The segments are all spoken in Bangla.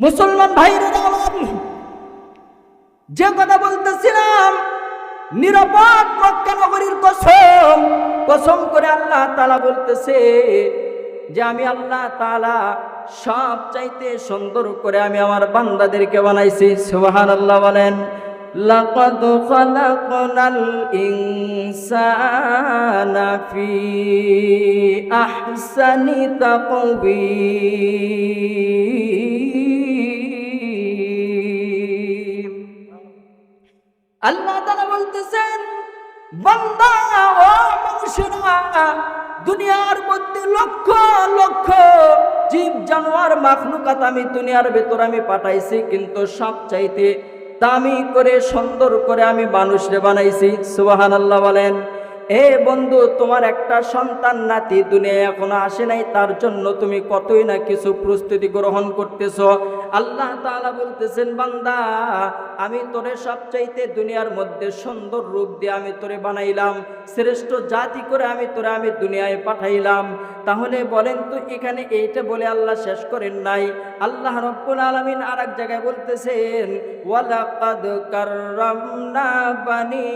মুসলমান আমার যে কথা বলতেছিলাম, নিরাপদ মক্কা নগরীর কসম কসম করে আল্লাহ তালা বলতেছে যে আমি আল্লাহ তালা সব চাইতে সুন্দর করে আমি আমার বান্দাদেরকে বানাইছি। সুবাহান আল্লাহ বলেন, লাকাদ খালাকনাল ইনসানা ফি আহসানি তাকবীর আল্লাহ তাআলা বলতেছেন, বান্দা দুনিয়ার মধ্যে লক্ষ লক্ষ জীব, জানোয়ার, মাখলুকাত আমি দুনিয়ার ভেতর আমি পাঠাইছি, কিন্তু সব চাইতে দামি করে, সুন্দর করে আমি মানুষরে বানাইছি। সুবাহান আল্লাহ বলেন, এ বন্ধু, তোমার একটা সন্তান নাতি দুনিয়ায় এখনও আসে নাই, তার জন্য তুমি কতই না কিছু প্রস্তুতি গ্রহণ করতেছ? আল্লাহ তাআলা বলতেছেন, বান্দা, আমি তোরে সবচাইতে দুনিয়ার মধ্যে সুন্দর রূপ দিয়ে আমি তোরে বানাইলাম, শ্রেষ্ঠ জাতি করে আমি তোরে আমি দুনিয়ায় পাঠাইলাম। তাহলে বলেন তো, এখানে এইটা বলে আল্লাহ শেষ করেন নাই। আল্লাহ রব্বুল আলামিন আর এক জায়গায় বলতেছেন বানি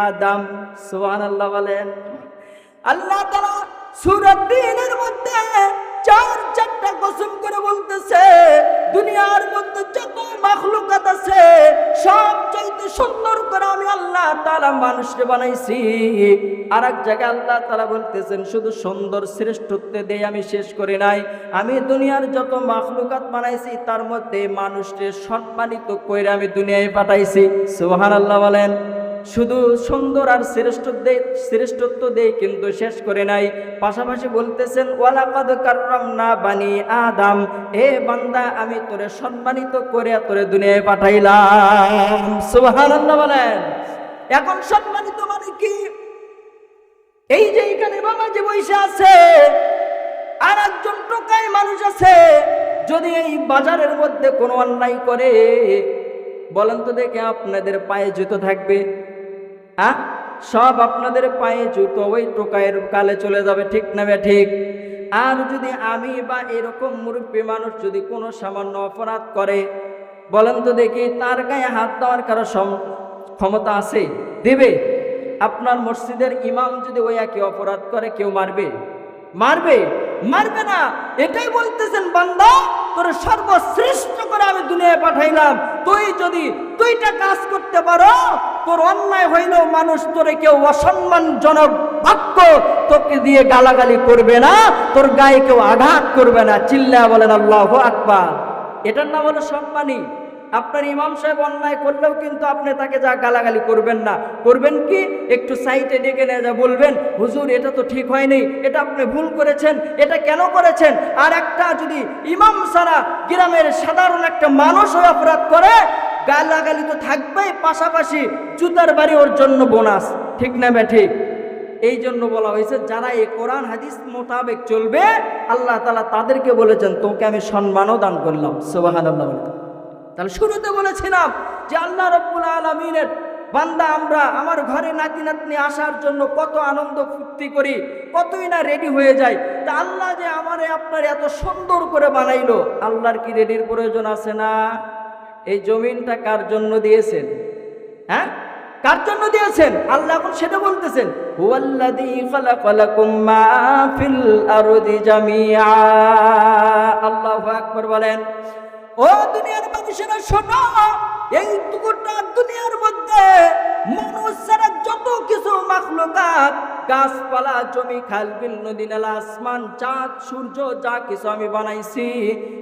আদম। সুবহানাল্লাহ বলেন। আল্লাহ তাআলা সূরা তিনের মধ্যে চার চারটা কসম করে বলতেছে, দুনিয়ার মধ্যে যত মাখলুকাত আছে, সব চাইতে সুন্দর করে আমি আল্লাহ তাআলা মানুষকে বানাইছি। আর এক জায়গায় আল্লাহ তাআলা বলতেছেন, শুধু সুন্দর শ্রেষ্ঠত্ব দিয়ে আমি শেষ করি নাই। আমি দুনিয়ার যত মাখলুকাত বানাইছি, তার মধ্যে মানুষকে সম্মানিত করে আমি দুনিয়ায় পাঠাইছি। সুবহানাল্লাহ বলেন। শুধু সুন্দর আর শ্রেষ্ঠত্ব শ্রেষ্ঠত্ব দিয়ে কিন্তু শেষ করে নাই। পাশাপাশি বলতেছেন, ওয়ালাকাদ কাররামনা বানি আদম। এ বান্দা, আমি তোরে সম্মানিত করে তোরে দুনিয়ায় পাঠাইলাম। সুবহানাল্লাহ বলেন। এখন সম্মানিত মানে কি? এই যে এখানে বাবা যে বসে আছে আর একজন টোকাই মানুষ আছে, যদি এই বাজারের মধ্যে কোনো অন্যায় করে, বলেন তো দেখে আপনাদের পায়ে জুতো থাকবে। হ্যাঁ? সব আপনাদের পায়ে জুতো ওই টোকায়ের কালে চলে যাবে, ঠিক না ঠিক? আর যদি আমি বা এরকম মুরব্বী মানুষ যদি কোনো সামান্য অপরাধ করে, বলেন তো দেখি তার গায়ে হাত দেওয়ার কারও ক্ষমতা আছে? দেবে? আপনার মসজিদের ইমাম যদি ওই একই অপরাধ করে, কেউ মারবে? মারবে? মারবে না! এটাই বলতেছেন বান্দা! তোর সর্বশ্রেষ্ঠ করে আমি দুনিয়ায় পাঠাইলাম। তুই যদি দুইটা কাজ করতে পারো, তোর অন্যায় হইলেও মানুষ তোরে কেউ অসম্মানজনক বাক্য তোকে দিয়ে গালাগালি করবে না, তোর গায়ে কেউ আঘাত করবে না। চিল্লা বলেন, আল্লাহ আকবার। এটার নাম হলো সম্মানী। আপনার ইমাম সাহেব অন্যায় করলেও কিন্তু আপনি তাকে যা গালাগালি করবেন না। করবেন কি? একটু সাইটে ডেকে নিয়ে যা, বলবেন, হুজুর, এটা তো ঠিক হয়নি। এটা আপনি ভুল করেছেন। এটা কেন করেছেন? আর একটা যদি ইমাম সারা গ্রামের সাধারণ একটা মানুষ ওই অপরাধ করে, গালাগালি তো থাকবেই, পাশাপাশি জুতার বাড়ি ওর জন্য বোনাস। ঠিক না ঠিক? এই জন্য বলা হয়েছে, যারা এই কোরআন, হাদিস মোতাবেক চলবে, আল্লাহ তালা তাদেরকে বলেছেন, তোকে আমি সম্মানও দান করলাম। সোবাহান আল্লাহ তাহলে শুরুতে বলেছিলাম যে আল্লাহ রব্বুল আলমিনের বান্দা আমরা, আমার ঘরে নাতি নাতনি আসার জন্য কত আনন্দ ফুর্তি করি, কতই না রেডি হয়ে যায় তা আল্লাহ যে আমারে আপনার এত সুন্দর করে বানাইলো, আল্লাহর কি রেডির প্রয়োজন আছে না? এই জমিনটা কার জন্য দিয়েছেন? হ্যাঁ? কার জন্য দিয়েছেন? আল্লাহ এখন সেটা বলতেছেন আল্লাহু আকবার বলেন ও দুনিয়ার মানুষেরা, শোনো, এই টুকুটা দুনিয়ার মধ্যে মানুষ যত কিছু মাখলুকাত, গাছপালা, জমি, খাল, বিল, নদী, নালা, আসমান, চাঁদ, সূর্য, যা কিছু আমি বানাইছি,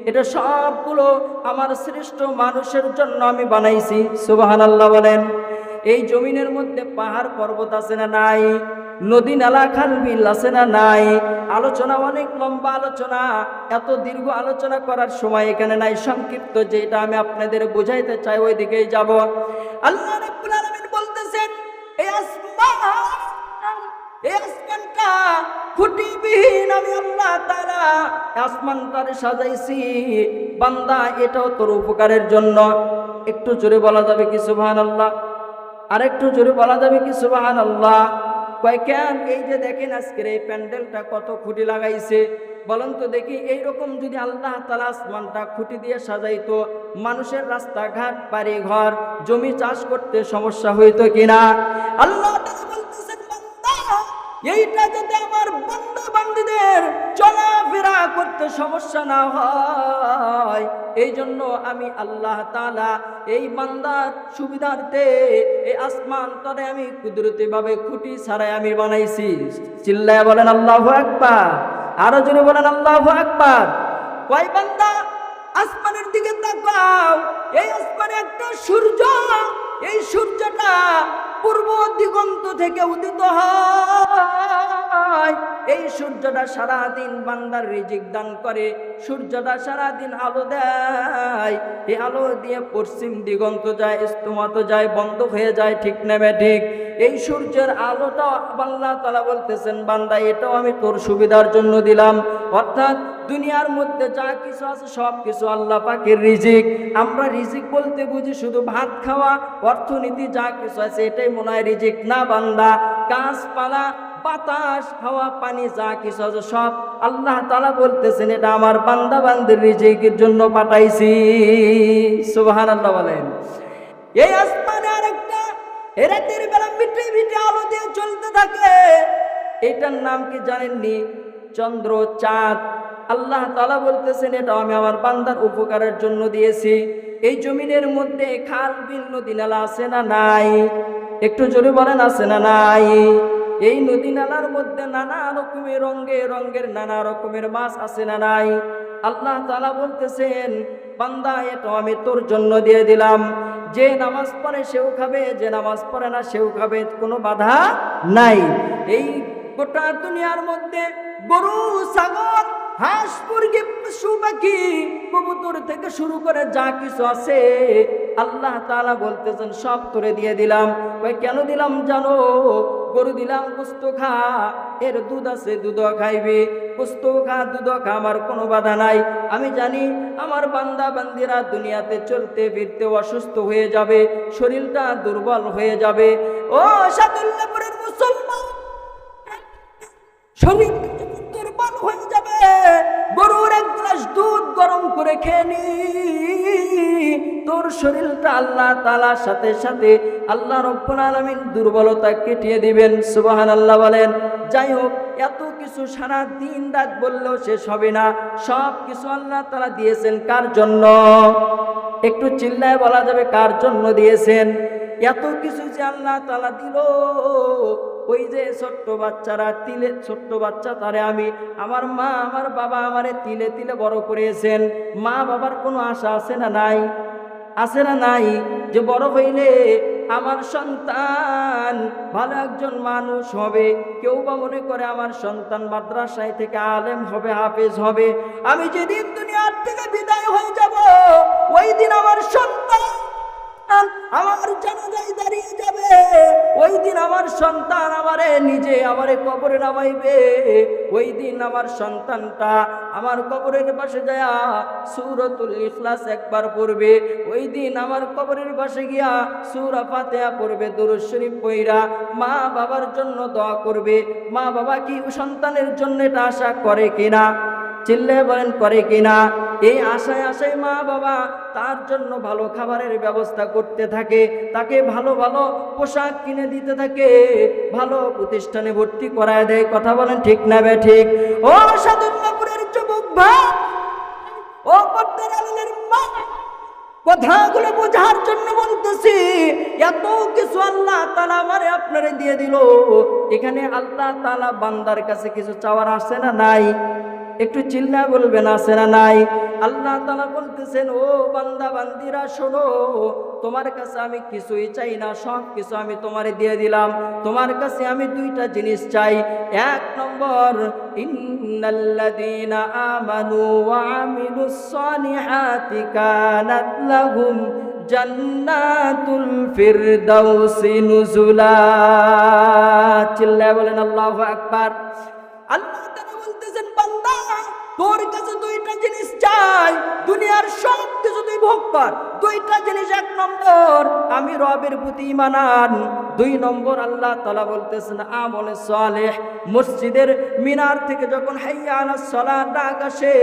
এটা সবগুলো আমার শ্রেষ্ঠ মানুষের জন্য আমি বানাইছি। সুবাহান আল্লাহ বলেন, এই জমিনের মধ্যে পাহাড় পর্বত আছে না নাই? নদী নালা, খাল, বিল আছে না নাই? আলোচনা অনেক লম্বা আলোচনা। এত দীর্ঘ আলোচনা করার সময় এখানে নাই। সংক্ষিপ্ত যেটা আমি আপনাদের বুঝাইতে চাই ওই দিকেই যাব। আল্লাহ রাব্বুল আলামিন বলতেছেন এই আসমান এই আসমানটা খুঁটিবিহীন আমি আল্লাহ তাআলা আসমানটারে সাজাইছি। বান্দা, এটাও তোর উপকারের জন্য। একটু জোরে বলা যাবে কি সুবহানাল্লাহ? আর একটু জোরে বলা যাবে কি সুবহানাল্লাহ? কয়, কেন এই যে দেখেন আজকের এই প্যান্ডেলটা কত খুঁটি লাগাইছে? বলেন তো দেখি, এইরকম যদি আল্লাহ তালা আসমানটা খুঁটি দিয়ে সাজাইতো, মানুষের রাস্তাঘাট বাড়ি ঘর জমি চাষ করতে সমস্যা হইতো কিনা? আল্লাহ এইটা যাতে আমার বান্দা বান্দিদের চলাফেরা করতে সমস্যা না হয় এই জন্য আমি আল্লাহ তালা এই বান্দার সুবিধার্থে এই আসমান তরে আমি কুদরতিভাবে খুঁটি ছাড়াই আমি বানাইছি। চিল্লায় বলেন আল্লাহ আকবার, আরও জোরে বলেন আল্লাহ আকবার। কয় বান্দা, আসমানের দিকে তাকাও, এই আসমানে একটা সূর্য এই সূর্যটা পূর্ব দিগন্ত থেকে উদিত হয়। এই সূর্যটা সারাদিন বান্দার রিজিক দান করে, সূর্যটা সারাদিন আলো দেয়। এই আলো দিয়ে পশ্চিম দিগন্ত যায় ইস্তমাত যায়, বন্ধ হয়ে যায়, ঠিক নেবে ঠিক। এই সূর্যের আলোটা আল্লাহ তালা বলতেছেন, বান্দা, এটাও আমি তোর সুবিধার জন্য দিলাম। অর্থাৎ দুনিয়ার মধ্যে যা কিছু আছে সব কিছু আল্লাহ পাকের রিজিক। আমরা রিজিক বলতে বুঝি শুধু ভাত খাওয়া, অর্থনীতি যা কিছু আছে, এটাই মনে হয় রিজিক। না, বান্দা, গাছপালা, বাতাস, হাওয়া, পানি যা কিছু আছে সব আল্লাহ তালা বলতেছেন, এটা আমার বান্দা বান্দির রিজিকের জন্য পাঠাইছি। সুবাহান আল্লাহ বলেন। এই আসমানে আরেকটা এ রাতের বেলা মিটে মিটে আলো দিয়ে চলতে থাকে। এটার নাম কি জানেননি? চন্দ্র চাঁদ। আল্লাহ তালা বলতেছেন, এটা আমি আমার বান্দার উপকারের জন্য দিয়েছি। এই জমিনের মধ্যে খাল, বিল, নদী নালা আছে না নাই? একটু জোরে বলেন, আছে না নাই? এই নদী নালার মধ্যে নানা রকমের রঙে, রঙের নানা রকমের মাছ আছে না নাই? আল্লাহ তালা বলতেছেন, বান্দা, এটা আমি তোর জন্য দিয়ে দিলাম। যে নামাজ পড়ে সেও খাবে, যে নামাজ পড়ে না সেও খাবে, কোনো বাধা নাই। এই গোটা দুনিয়ার মধ্যে গরু, ছাগল, হাঁস, মুরগি, পশু, পাখি, কবুতর থেকে শুরু করে যা কিছু আছে, আল্লাহ তাআলা বলতেছেন, সব তোরে দিয়ে দিলাম। ওই কেন দিলাম জানো? গরু দিলাম গোস্ত খা, এর দুধ আছে, দুধ খাইবে। গোস্ত খা, দুধ খা, আমার কোনো বাধা নাই। আমি জানি আমার বান্দা, বান্দিরা দুনিয়াতে চলতে, ফিরতে অসুস্থ হয়ে যাবে, শরীরটা দুর্বল হয়ে যাবে। ও মুসলমান শরীর দুর্বল হয়ে যাবে। গরুর এক গ্লাস দুধ গরম করে খেয়ে নি। তোর শরীরটা আল্লাহ তালার সাথে সাথে আল্লাহ রব্বুল আলমিন দুর্বলতা কেটিয়ে দিবেন সুবাহান আল্লাহ বলেন। যাই হোক এত কিছু সারা দিন রাত বললেও শেষ হবে না। সব কিছু আল্লাহ তালা দিয়েছেন, কার জন্য? একটু চিল্লায় বলা যাবে, কার জন্য দিয়েছেন? এত কিছু যে আল্লাহ তালা দিল ওই যে ছোট্ট বাচ্চারা তিলে, ছোট্ট বাচ্চা, তারে আমি আমার মা, আমার বাবা আমারে তিলে তিলে বড় করেছেন। মা বাবার কোনো আশা আছে না নাই? আছে না নাই যে বড় হইলে আমার সন্তান ভালো একজন মানুষ হবে। কেউ বা মনে করে আমার সন্তান মাদ্রাসায় থেকে আলেম হবে, হাফেজ হবে। আমি যেদিন দুনিয়ার থেকে বিদায় হয়ে যাব, ওই দিন আমার সন্তান আমার জানাজায় দাঁড়িয়ে যাবে। ওই দিন আমার সন্তান আমারে নিজে আমারে কবরে নামাইবে। ওই দিন আমার সন্তানটা আমার কবরের পাশে যায় সুরতুল ইখলাস একবার পড়বে। ওই দিন আমার কবরের পাশে গিয়া সুরা ফাতেহা পড়বে, দুরুদ শরীফ পইরা মা বাবার জন্য দোয়া করবে। মা বাবা কি সন্তানের জন্য এটা আশা করে কিনা? চিল্লে বলেন, করে কিনা? এই আশায় আশায় মা বাবা তার জন্য ভালো খাবারের ব্যবস্থা করতে থাকে, তাকে ভালো ভালো পোশাক কিনে দিতে থাকে, ভালো প্রতিষ্ঠানে ভর্তি করায় দেয়, কথা বলেন ঠিক না বে ঠিক? ও সাদুল্লাপুরের যুবক ভাই, ও পদ্মার আলের মা, কথাগুলো বোঝার জন্য বলতেছি, এত কিছু আল্লাহ তালা আমারে আপনারে দিয়ে দিল। এখানে আল্লাহ তালা বান্দার কাছে কিছু চাওয়ার আসে না নাই? একটু চিল্লা বলবেন, আছে না নাই? আল্লাহ তালা বলতেছেন, ও বান্দা, বান্দিরা, শোনো, তোমার কাছে আমি কিছুই চাই না, সব কিছু আমি তোমারে দিয়ে দিলাম। তোমার কাছে আমি দুইটা জিনিস চাই। এক নম্বর, ইন্নাল্লাযীনা আমানু বলেন, আল্লাহু আকবার। তোর কাছে দুইটা জিনিস চাই, দুনিয়ার সব কিছু তুই ভোগ কর। দুইটা জিনিস, এক নম্বর, আমি রবের প্রতি ইমানান দুই নম্বর, আল্লাহ তালা বলতেছেন, আমলে সালেহ। মসজিদের মিনার থেকে যখন হাইয়া আলাল সলা ডাক আসে,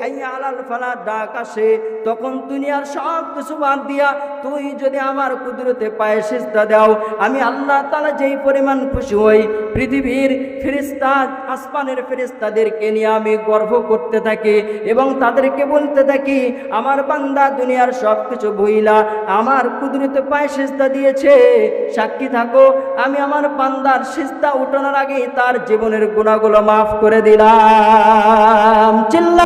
হাইয়া আলাল ফালা ডাক আসে, তখন দুনিয়ার সব কিছু বাদ দিয়া তুই যদি আমার কুদরতে পায়ে সিস্তা দাও, আমি আল্লাহ তালা যেই পরিমাণ খুশি হই, পৃথিবীর ফেরিস্তা আসমানের ফেরিস্তাদেরকে নিয়ে আমি গর্ব করতে থাকি এবং তাদেরকে বলতে থাকি, আমার বান্দা দুনিয়ার সব কিছু বইলা আমার কুদরতে পায়ে সিস্তা দিয়েছে, সাক্ষী থাকো, আমি আমার বান্দার সিস্তা উঠানোর আগে তার জীবনের গুণাগুলো মাফ করে দিলাম। চিল্লা